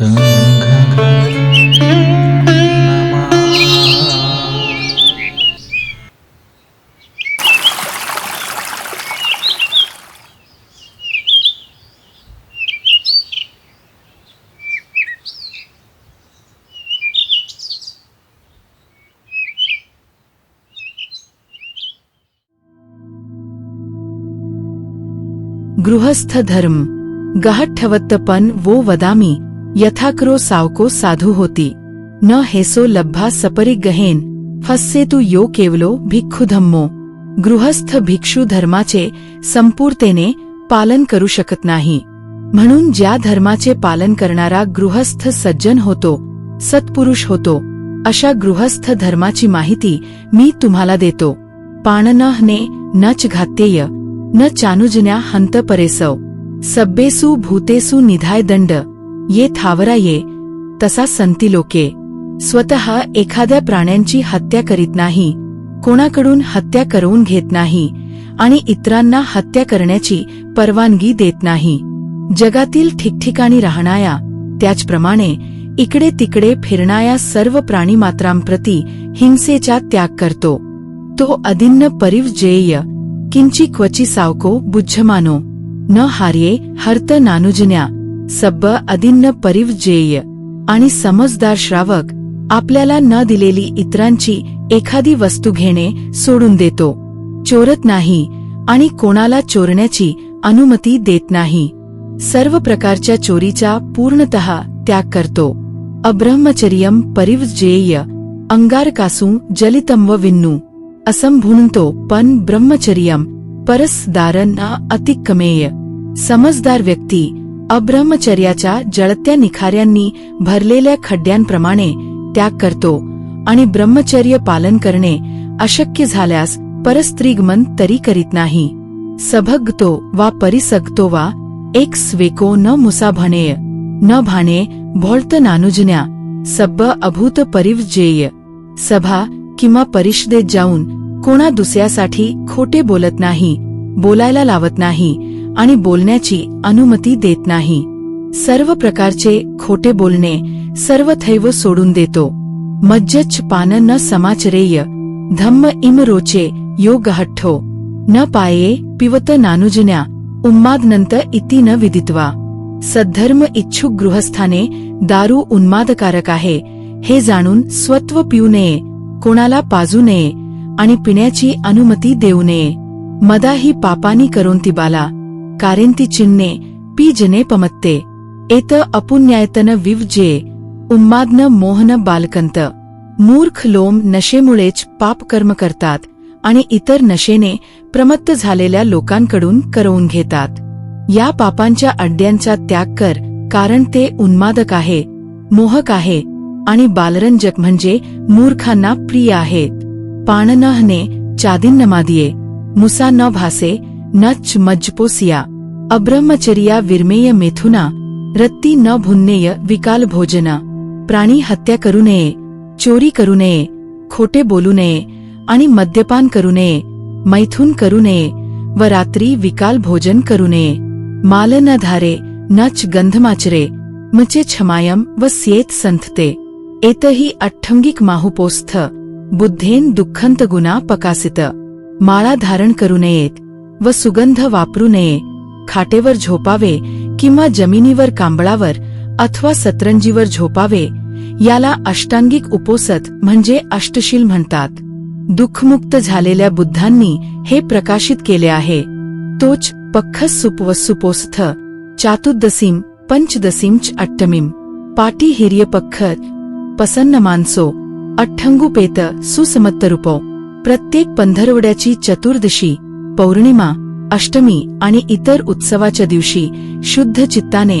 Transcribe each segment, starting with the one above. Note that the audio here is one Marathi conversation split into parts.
गृहस्थ धर्म गहठवत्तपन वो वदामी यथाक्रो सावको साधू होती। न हेसो लब्भा सपरी गहेन फस्से तू यो केवलो भिक्खू धम्मो गृहस्थ भिक्षू धर्माचे संपूर्तेने पालन करू शकत नाही। म्हणून ज्या धर्माचे पालन करणारा गृहस्थ सज्जन होतो सत्पुरुष होतो अशा गृहस्थ धर्माची माहिती मी तुम्हाला देतो। पाणनहने नच घात्येय न चानुजन्या हंत परेसव। सब्बेसु भूतेसु निधाय दंड। ये थावरा ये तसा संती लोके. स्वतः एखाद्या प्राण्यांची हत्या करीत नाही कोणाकडून हत्या करवून घेत नाही आणि इतरांना हत्या करण्याची परवानगी देत नाही. जगातील ठिकठिकाणी राहणाया त्याचप्रमाणे इकडे तिकडे फिरणाया सर्व प्राणीमात्रांप्रती हिंसेचा त्याग करतो. तो अदिन्न परिवजेय किंची क्वची सावको बुज्झमानो न हार्ये हर्त नानुजन्या. सब्ब अदिन्न परिवजेय आणि समजदार श्रावक आपल्याला न दिलेली इतरांची एखादी वस्तू घेणे सोडून देतो. चोरत नाही आणि कोणाला चोरण्याची अनुमती देत नाही. सर्व प्रकारच्या चोरीचा पूर्णतः त्याग करतो. अब्रह्मचर्यम परिवजेय अंगारकासू जलितम व विन्नू. असंभुणतो पण ब्रह्मचर्यम परसदारन अतिक्कमेय समजदार व्यक्ती अब्रह्मचर्याच्या जळत्या निखाऱ्यांनी भरलेल्या खड्ड्यांप्रमाणे त्याग करतो आणि ब्रह्मचर्य पालन करणे अशक्य झाल्यास परस्त्रीगमन तरी करीत नाही. सभगतो वा परिसगतो वा एक स्वेको न मुसा भनेय न भाणे भोळत नानुजन्या सब्ब अभूत परिवजेय. सभा किंवा परिषदेत जाऊन कोणा दुसऱ्यासाठी खोटे बोलत नाही बोलायला लावत नाही आणि बोलण्याची अनुमती देत नाही. सर्व प्रकारचे खोटे बोलणे सर्व थैव सोडून देतो. मज्जच पान न समाचरेय धम्म इम रोचे योग हठ्ठो न पाये पिवत नानुजन्या उन्मादनंत इति न विदित्वा. सद्धर्म इच्छुक गृहस्थाने दारू उन्मादकारक आहे हे जाणून स्वत्व पिऊ नये कोणाला पाजू नये आणि पिण्याची अनुमती देऊ नये. मदा ही पापानी करोंती बाला कारेंती चिन्ने पी जने पमत्ते एत अपुन्यायतन विवजे उन्मादन मोहन बालकंत मूर्ख लोम नशेमुळेच पापकर्म करतात आणि इतर नशेने प्रमत्त झालेल्या लोकांकडून करवून घेतात या पापांच्या अड्ड्यांचा त्याग कर कारण ते उन्मादक आहे मोहक आहे आणि बालरंजक म्हणजे मूर्खांना प्रिय आहेत पाणनहने चादिन्नमादिये मुसा न भासे नच मजपोसिया अब्रह्मचर्या विर्मेय मेथुना रत्ती न भुन्नेय विकाल भोजना प्राणी हत्या करू नये चोरी करू नये खोटे बोलू नये आणि मद्यपान करू नये मैथून करू नये व रात्री विकाल भोजन करू नये माल न धारे नच गंधमाचरे मचे छमायम व स्येत संथते एतही अठ्ठंगिक माहुपोस्थ बुद्धेन दुःखंत गुना पकासित माळा धारण करू नयेत व सुगंध वापरू नये. खाटेवर झोपावे किंवा जमिनीवर कांबळावर अथवा सतरंजीवर झोपावे याला अष्टांगिक उपोसत म्हणजे अष्टशील म्हणतात. दुःखमुक्त झालेल्या बुद्धांनी हे प्रकाशित केले आहे. तोच पख्खस सुपवस्सुपोस्थ चातुर्दसीम पंचदसीमच अट्टमीम पाटी हिर्य पख्खत पसन्न मानसो अठ्ठंगुपेत सुसमत्तरूपो. प्रत्येक पंधरवड्याची चतुर्दशी पौर्णिमा अष्टमी आणि इतर उत्सवाच्या दिवशी शुद्ध चित्ताने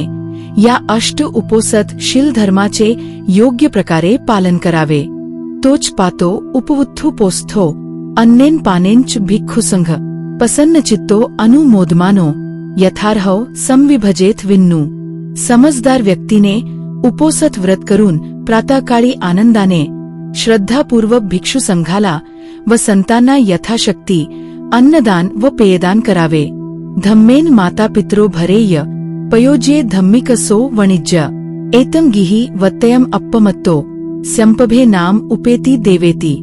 या अष्ट उपोसत शिल धर्माचे योग्य प्रकारे पालन करावे. तोच पातो उपवुत्थू पोस्थो अन्नेन पानेंच भिक्खुसंघ प्रसन्न चित्तो अनुमोदमानो यथार्हव संविभजेत विन्नू. समजदार व्यक्तीने उपोसत व्रत करून प्रातःकाळी आनंदाने श्रद्धापूर्वक भिक्षू संघाला व संतांना यथाशक्ती अन्नदान व पेयदान करावे धम्मेन माता पित्रो भरेय पयोजे धम्मिकसो वणिज्य एतम गिही वत्ययम अप्पमत्तो संपभे नाम उपेती देवेती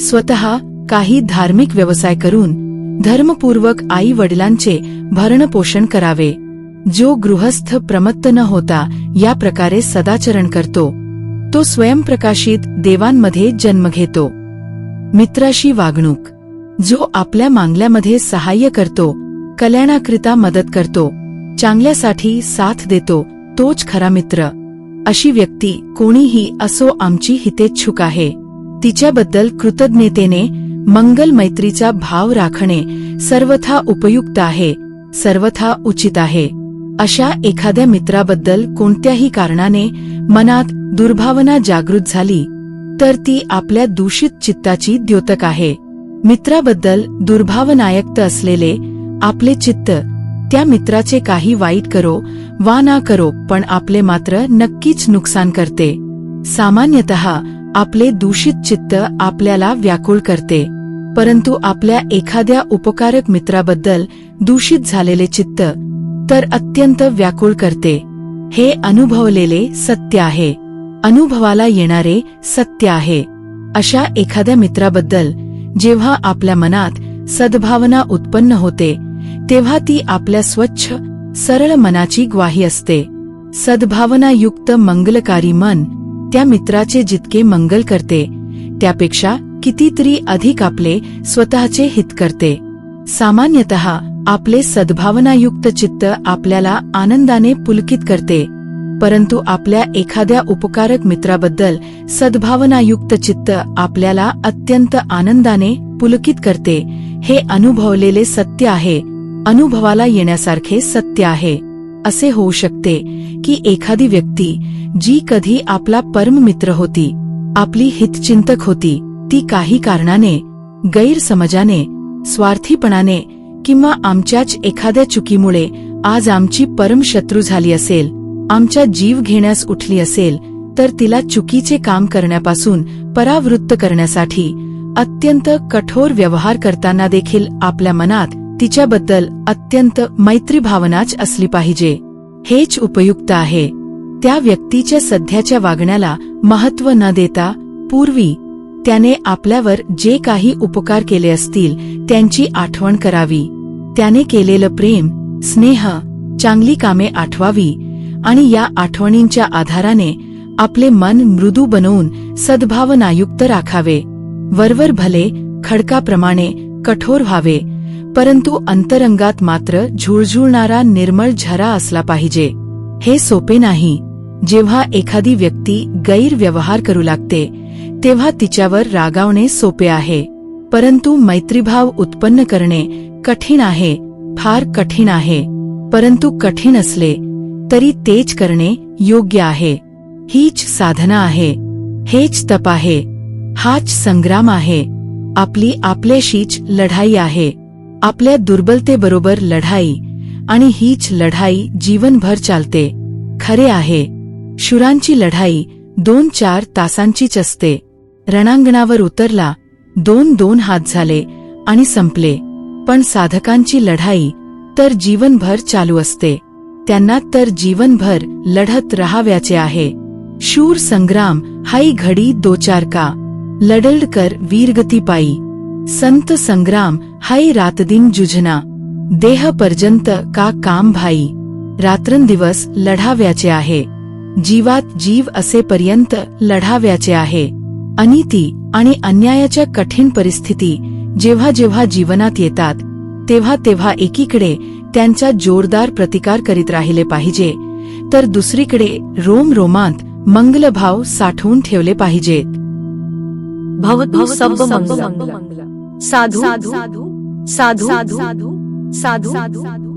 स्वतः काही धार्मिक व्यवसाय करून धर्मपूर्वक आई वडिलांचे भरणपोषण करावे जो गृहस्थ प्रमत्त न होता या प्रकारे सदाचरण करतो तो स्वयंप्रकाशित देवांमध्ये जन्म घेतो मित्राशी वागणूक जो आपल्या मांगल्यामध्ये सहाय्य करतो कल्याणाकरिता मदत करतो चांगल्यासाठी साथ देतो तोच खरा मित्र. अशी व्यक्ती कोणीही असो आमची हितेच्छुक आहे. तिच्याबद्दल कृतज्ञतेने मंगल मैत्रीचा भाव राखणे सर्वथा उपयुक्त आहे सर्वथा उचित आहे. अशा एखाद्या मित्राबद्दल कोणत्याही कारणाने मनात दुर्भावना जागृत झाली तर ती आपल्या दूषित चित्ताची द्योतक आहे. मित्राबद्दल दुर्भावनायक्त असलेले आपले चित्त त्या मित्राचे काही वाईट करो वा ना करो पण आपले मात्र नक्कीच नुकसान करते. सामान्यतः आपले दूषित चित्त आपल्याला व्याकुळ करते. परंतु आपल्या एखाद्या उपकारक मित्राबद्दल दूषित झालेले चित्त तर अत्यंत व्याकुळ करते. हे अनुभवलेले सत्य आहे. अनुभवाला येणारे सत्य आहे. अशा एखाद्या मित्राबद्दल जेव्हा आपल्या मनात सद्भावना उत्पन्न होते तेव्हा ती आपल्या स्वच्छ सरळ मनाची ग्वाही असते. सद्भावनायुक्त मंगलकारी मन त्या मित्राचे जितके मंगल करते त्यापेक्षा कितीतरी अधिक आपले स्वतःचे हित करते. सामान्यतः आपले सद्भावनायुक्त चित्त आपल्याला आनंदाने पुलकित करते. परंतु आपल्या एखाद्या उपकारक मित्राबद्दल सद्भावनायुक्त चित्त आपल्याला अत्यंत आनंदाने पुलकित करते. हे अनुभवलेले सत्य आहे. अनुभवाला येण्यासारखे सत्य आहे. असे होऊ शकते की एखादी व्यक्ती जी कधी आपला परममित्र होती आपली हितचिंतक होती ती काही कारणाने गैरसमजाने स्वार्थीपणाने किंवा आमच्याच एखाद्या चुकीमुळे आज आमची परमशत्रू झाली असेल. आमच्या जीव घेण्यास उठली असेल तर तिला चुकीचे काम करण्यापासून परावृत्त करण्यासाठी अत्यंत कठोर व्यवहार करताना देखील आपल्या मनात तिच्याबद्दल अत्यंत मैत्रीभावनाच असली पाहिजे. हेच उपयुक्त आहे. त्या व्यक्तीच्या सध्याच्या वागण्याला महत्त्व न देता पूर्वी त्याने आपल्यावर जे काही उपकार केले असतील त्यांची आठवण करावी. त्याने केलेलं प्रेम स्नेह चांगली कामे आठवावी. आणि या आठवणींच्या आधाराने आपले मन मृदू बनवून सद्भावनायुक्त राखावे. वरवर भले खडकाप्रमाणे कठोर व्हावे परंतु अंतरंगात मात्र झुळझुळणारा निर्मळ झरा असला पाहिजे. हे सोपे नाही. जेव्हा एखादी व्यक्ती गैरव्यवहार करू लागते तेव्हा तिच्यावर रागावणे सोपे आहे. परंतु मैत्रीभाव उत्पन्न करणे कठीण आहे फार कठीण आहे. परंतु कठीण असले तरी तेच करणे योग्य आहे. हीच साधना आहे. हेच तप आहे. हाच संग्राम आहे. आपली आपल्याशीच लढाई आहे. आपल्या दुर्बलतेबरोबर लढाई आणि हीच लढाई जीवनभर चालते. खरे आहे. शुरांची लढाई दोन चार तासांचीच असते. रणांगणावर उतरला दोन दोन हात झाले आणि संपले. पण साधकांची लढाई तर जीवनभर चालू असते. त्यांना तर जीवनभर लढत राहाव्याचे आहे. शूर संग्राम हाई घडी दोचार का लडल्ड वीरगती पायी संत संग्राम हाई रातदिन जुझना. देह पर्यंत का काम भाई. रात्रंदिवस लढाव्याचे आहे. जीवात जीव असेपर्यंत लढाव्याचे आहे. अनिती आणि अन्यायाच्या कठीण परिस्थिती जेव्हा जेव्हा जीवनात येतात तेव्हा तेव्हा एकीकडे त्यांचा जोरदार प्रतिकार करीत राहिले पाहिजे तर दुसरीकडे रोम रोमांत मंगलभाव साठवून ठेवले पाहिजेत भवतु सब मंगलम साधु साधु साधु साधु साधु